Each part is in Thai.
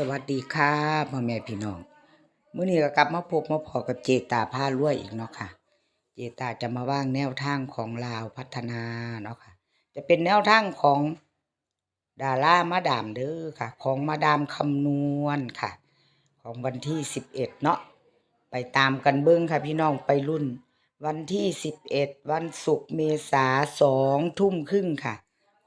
สวัสดีค่ะพ่อแม่พี่น้องมื้อนี้ก็กลับมาพบมาพอกับเจตาผ้ารวยอีกเนาะค่ะ เจตาจะมาว่างแนวทางของลาวพัฒนาเนาะค่ะ จะเป็นแนวทางของดารามาดามเด้อค่ะ ของมาดามคำนวณค่ะ ของวันที่สิบเอ็ดเนาะไปตามกันเบิ้งค่ะพี่น้องไปรุ่น วันที่สิบเอ็ดวันศุกร์เมษาสองทุ่มครึ่งค่ะ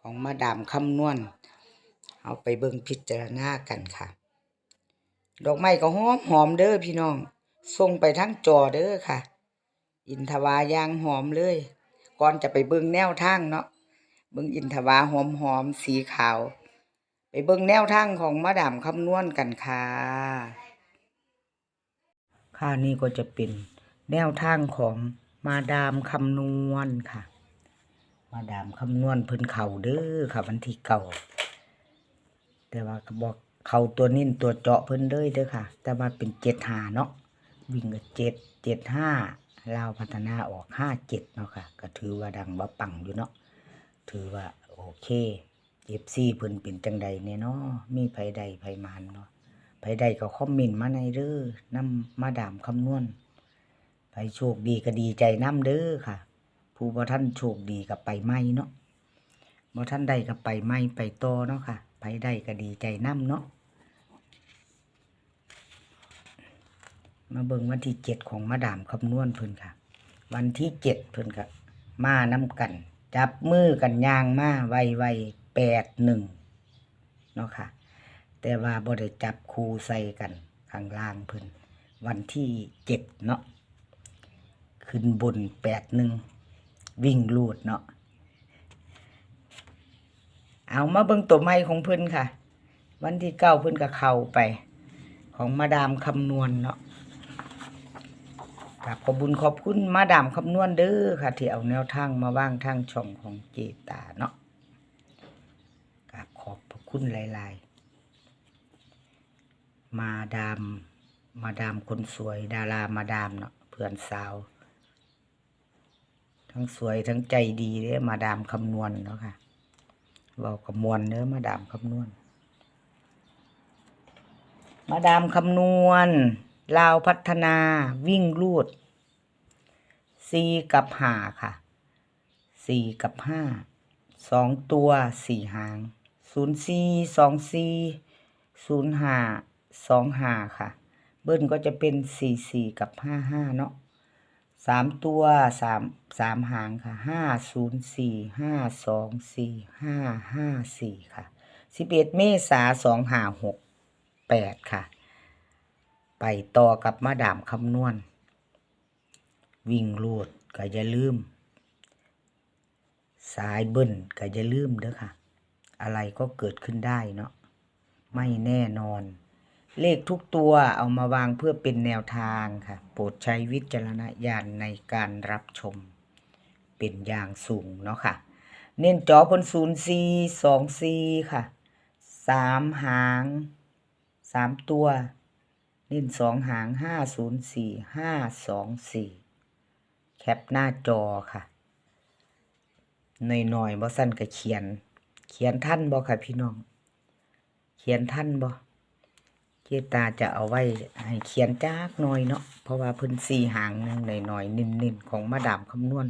ของมาดามคำนวณเอาไปเบิ่งพิจารณากันค่ะ ดอกไม้ก็หอมหอมเด้อพี่น้องส่งไปทั้งจอเด้อค่ะ อินทวายางหอมเลย ก่อนจะไปเบิ่งแนวทางเนาะเบิ่งอินทวาหอมหอมสีขาว ไปเบิ่งแนวทางของมาดามคำนวณกันค่ะค่ะนี่ก็จะเป็นแนวทางของมาดามคำนวณค่ะ มาดามคำนวณเพิ่นเข่าเด้อค่ะวันที่เก่า แต่ว่าก็บอก เขาตัวนิ่นตัวเจาะเพิ่นเลยเด้อค่ะ แต่ว่าเป็นเจ็ดหาเนาะวิ่งก็เจ็ดเจ็ดห้าลาวพัฒนาออกห้าเจ็ดเนาะค่ะ ก็ถือว่าดังว่าปังอยู่เนาะถือว่าโอเคเอฟซีเพิ่นเป็นจังใดเนี่ยเนาะมีไผใดไผมันเนาะไผใดก็คอมเมนต์มาในเด้อนำมาดามคำนวณไผโชคดีก็ดีใจนํเด้อค่ะ ผู้บ่ท่านโชคดีก็ไปใหม่เนาะบ่ท่านใดก็ไปไม่ไปโตเนาะค่ะไปได้ก็ดีใจน้ำเนาะ มาเบิ่งวันที่เจ็ดของมาดามคำนวณเพิ่นค่ะ วันที่เจ็ดเพิ่นก็มาน้ำกัน จับมือกันยางมาไวไวแปดหนึ่งเนาะค่ะ แต่ว่าบ่ได้จับคูใส่กันข้างล่างเพิ่นวันที่เจ็ดเนาะขึ้นบนแปดหนึ่งวิ่งลูดเนาะเอามาเบิ่งตัวไม้ของเพิ่นค่ะ วันที่เก้าเพิ่นก็เข้าไป ของมาดามคำนวณเนาะ กับขอบบุญขอบคุณมาดามคำนวณเด้อค่ะ ที่เอาแนวทางมาว่างทางช่องของเจตาเนาะกับขอบพระคุณหลาย ๆ มาดามมาดามคนสวยดารามาดามเนาะเพื่อนสาว ทั้งสวยทั้งใจดีเด้อมาดามคำนวณเนาะค่ะเว้ากับมวลเนื้อมาดามคำนวณ มาดามคำนวณ ลาวพัฒนาวิ่งลูดสี่กับห้าค่ะสี่กับห้าสองตัวสี่หางศูนย์สี่สองสี่ศูนย์ห้าสองห้าค่ะ เบิ้ลก็จะเป็นสี่สี่กับห้าห้าเนาะสามตัวสามสามหางค่ะห้าศูนย์สี่ห้าสองสี่ห้าห้าสี่ค่ะสิบเอ็ดเมษาสองห้าหกแปดค่ะ ไปต่อกับมาดามคำนวณ วิ่งลูดก็อย่าลืม สายเบิ้ลก็อย่าลืมเด้อค่ะ อะไรก็เกิดขึ้นได้เนาะไม่แน่นอน เลขทุกตัวเอามาวางเพื่อเป็นแนวทางค่ะ โปรดใช้วิจารณญาณในการรับชม เป็นอย่างสูงเนาะค่ะ เน้นจอบนศูนย์สี่สองสี่ค่ะสามหางสามตัว เน้นสองหางห้าศูนย์สี่ห้าสองสี่แคปหน้าจอค่ะ หน่อยๆบ่สั้นก็เขียน เขียนท่านบ่ค่ะพี่น้อง เขียนท่านบ่เจตาจะเอาไว้ให้เขียนจากหน่อยเนาะ เพราะว่าพิ่นสี่หางหนึงหน่อยๆนิ่นๆของมาดามคำนวณ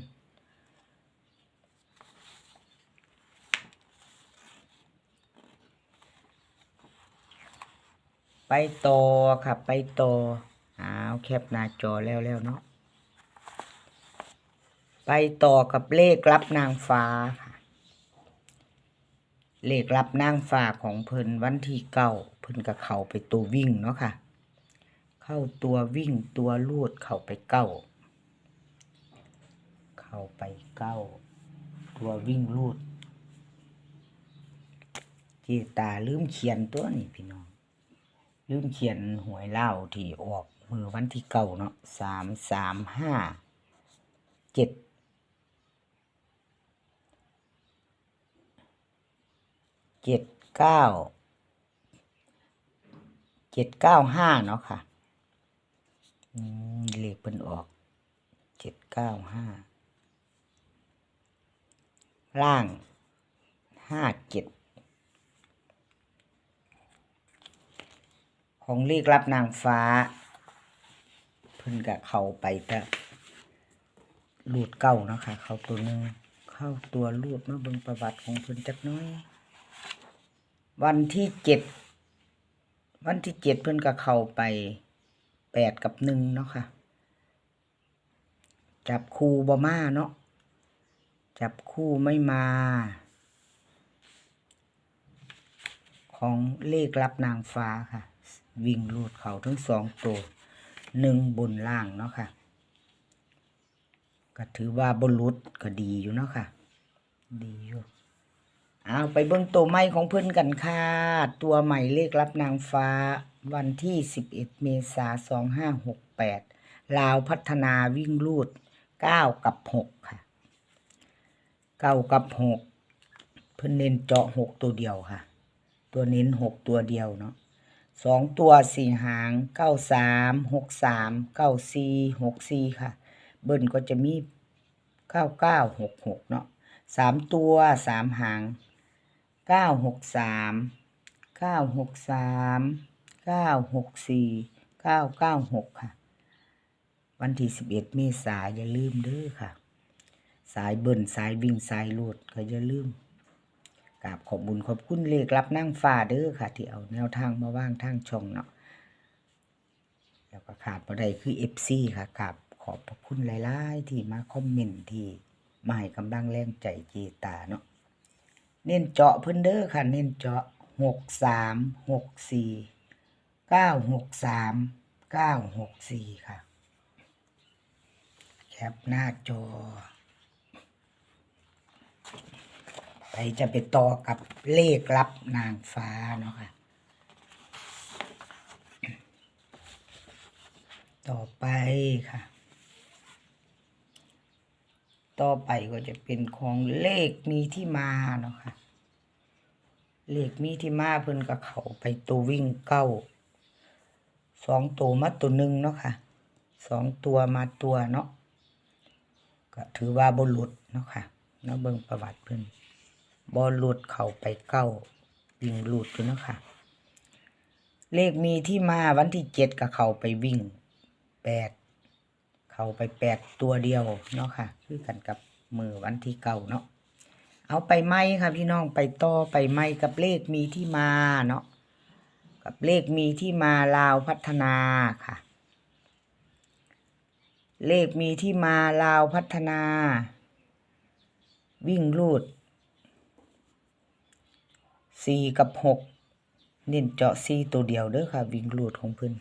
ไปต่อค่ะไปต่ออ้าวแคปหน้าจอแล้วแล้วเนาะไปต่อกับเลขรับนางฟ้าค่ะ เลขรับนางฟ้าของเพิ่นวันที่เก้าเพิ่นก็เข้าไปตัววิ่งเนาะค่ะ เข้าตัววิ่งตัวลูดเข้าไปเก้าเข้าไปเก้าตัววิ่งลูดเจตาลืมเขียนตัวนี่พี่น้อง ลืมเขียนหวยเล่าที่ออกมือวันที่เก้าเนาะสามสามห้าเจ็ดเจ็ดเก้าเจ็ดเก้าห้าเนาะค่ะเลขเป็นออกเจ็ดเก้าห้าล่างห้าเจ็ด ของเลขรับนางฟ้า เพิ่นกะเข้าไปแต่รูดเก้าเนาะค่ะ เข้าตัวหนึ่งเข้าตัวรูดมาเบิ่งประวัติของเพิ่นจักน้อย วันที่เจ็ดวันที่เจ็ดเพิ่นก็เข้าไปแปดกับหนึ่งเนาะค่ะ จับคู่บ่มาเนาะจับคู่ไม่มา ของเลขรับนางฟ้าค่ะ วิ่งรูดเขาทั้งสองตัวหนึ่งบนล่างเนาะค่ะ ก็ถือว่าบนรุดก็ดีอยู่เนาะค่ะ ดีอยู่เอาไปเบิ่งตัวใหม่ของเพิ่อนกันค่ะ ตัวใหม่เลขรับนางฟ้าวันที่ 11 เมษายน2568 ลาวพัฒนาวิ่งรูด 9 กับ 6 ค่ะ 9 กับ 6 เพิ่อนเน้นเจาะ 6 ตัวเดียวค่ะ ตัวเน้น 6 ตัวเดียวเนาะ สองตัวสี่หาง93 63 94 64ค่ะ เบิ้ลก็จะมี9966เก้าหกหกเนาะสามตัวสามหางเก้าหกสามเก้าหกสามเก้าหกสี่เก้าเก้าหกค่ะ วันที่สิบเอ็ดเมษายนอย่าลืมเด้อค่ะ สายเบิ่นสายวิ่งสายลูดก็อย่าลืม กราบขอบบุญขอบคุณเลขรับนั่งฟ้าเด้อค่ะ ที่เอาแนวทางมาว่างทางช่องเนาะแล้วก็ขาดบ่ได้คือ FC ค่ะกราบขอบพระคุณหลายๆ ที่มาคอมเมนต์ที่มาให้กำลังแรงใจเจตาเนาะเน้นเจาะเพิ่นเด้อค่ะ เน้นเจาะหกสามหกสี่เก้าหกสามเก้าหกสี่ค่ะ แคปหน้าจอ ไปจะไปต่อกับเลขลับนางฟ้าเนาะค่ะต่อไปค่ะ ต่อไปก็จะเป็นของเลขมีที่มาเนาะค่ะ เลขมีที่มาเพิ่นก็เข้าไปตัววิ่งเก้า สองตัวมาตัวหนึ่งเนาะค่ะ สองตัวมาตัวเนาะ ก็ถือว่าบหลุดเนาะค่ะ เนาะเบิ่งประวัติเพิ่น บอหลุดเข้าไปเก้าวิ่งหลุดอยู่เนาะค่ะเลขมีที่มาวันที่เจ็ดก็เข้าไปวิ่งแปดเข้าไปแปดตัวเดียวเนาะค่ะคือกันกับมือวันที่เก่าเนาะเอาไปไหมค่ะพี่น้องไปต่อไปไหมกับเลขมีที่มาเนาะกับเลขมีที่มาลาวพัฒนาค่ะ เลขมีที่มาลาวพัฒนา วิ่งรูด สี่กับหกเน้นเจาะสี่ตัวเดียวเด้อค่ะ วิ่งรูดของเพิ่น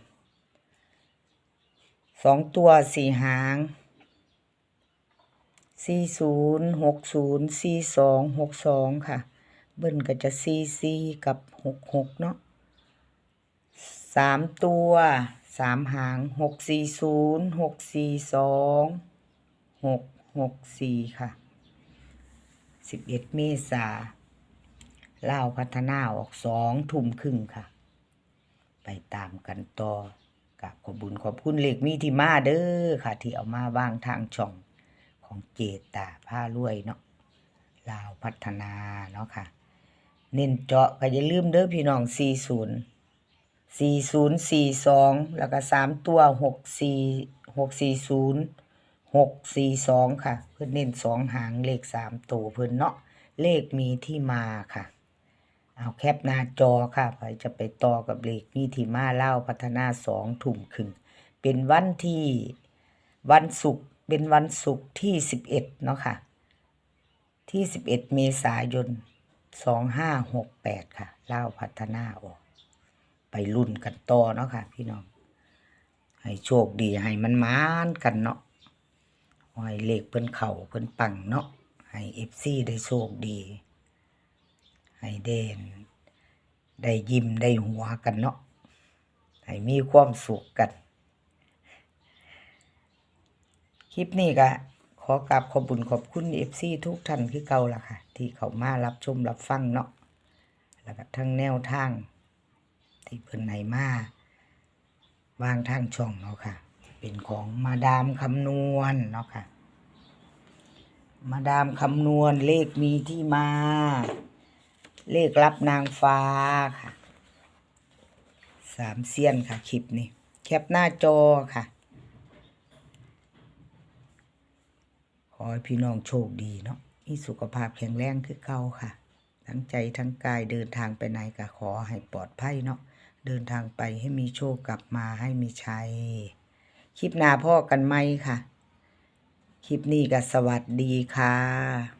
สองตัวสี่หางสี่ศูนย์หกศูนย์สี่สองหกสองค่ะ เบิ้ลก็จะสี่สี่กับหกหกเนาะสามตัวสามหางหกสี่ศูนย์หกสี่สองหกหกสี่ค่ะสิบเอ็ดเมษา เล่าวพัฒนาออกสองทุ่มครึ่งค่ะ ไปตามกันต่อกับขอบุญขอบคุณเลขมีที่มาเด้อค่ะ ที่เอามาวางทางช่องของเจตาผ้ารวยเนาะลาวพัฒนาเนาะค่ะ เน้นเจาะก็อย่าลืมเด้อพี่น้อง 40 4042 แล้วก็ 3 ตัว 64 640 642 ค่ะ เพิ่นเน้น2หางเลข 3 ตัวเพิ่นเนาะเลขมีที่มาค่ะ เอาแคปหน้าจอค่ะไปจะไปต่อกับเลขมีที่มาเล่าพัฒนาสองถุ่มครึ่งเป็นวันที่วันศุกร์เป็นวันศุกร์ที่สิบเอ็ดเนาะค่ะ ที่สิบเอ็ดเมษายนสองห้าหกแปดค่ะเล่าพัฒนาออก ไปรุ่นกันต่อเนาะค่ะ พี่น้อง ให้โชคดีให้มันมานกันเนาะให้เลขเพิ่นเข่าเพิ่นปังเนาะให้เอฟซีได้โชคดี ให้เด่นได้ยิ้มได้หัวกันเนาะให้มีความสุขกัน คลิปนี้ก็ขอกราบขอบบุญขอบคุณเอฟซีทุกท่านคือเก่าล่ะค่ะ ที่เขามารับชมรับฟังเนาะแล้วก็ทั้งแนวทาง ที่เพิ่นไหนมาวางทางช่องเนาะค่ะ เป็นของมาดามคำนวณเนาะค่ะ มาดามคำนวณเลขมีที่มา เลขรับนางฟ้าค่ะสามเซียนค่ะคลิปนี้แคปหน้าจอค่ะ ขอให้พี่น้องโชคดีเนาะมีสุขภาพแข็งแรงคือเก่าค่ะ ทั้งใจทั้งกายเดินทางไปไหนก็ขอให้ปลอดภัยเนาะเดินทางไปให้มีโชคกลับมาให้มีชัยคลิปหน้าพ่อกันไหมค่ะ คลิปนี้ก็สวัสดีค่ะ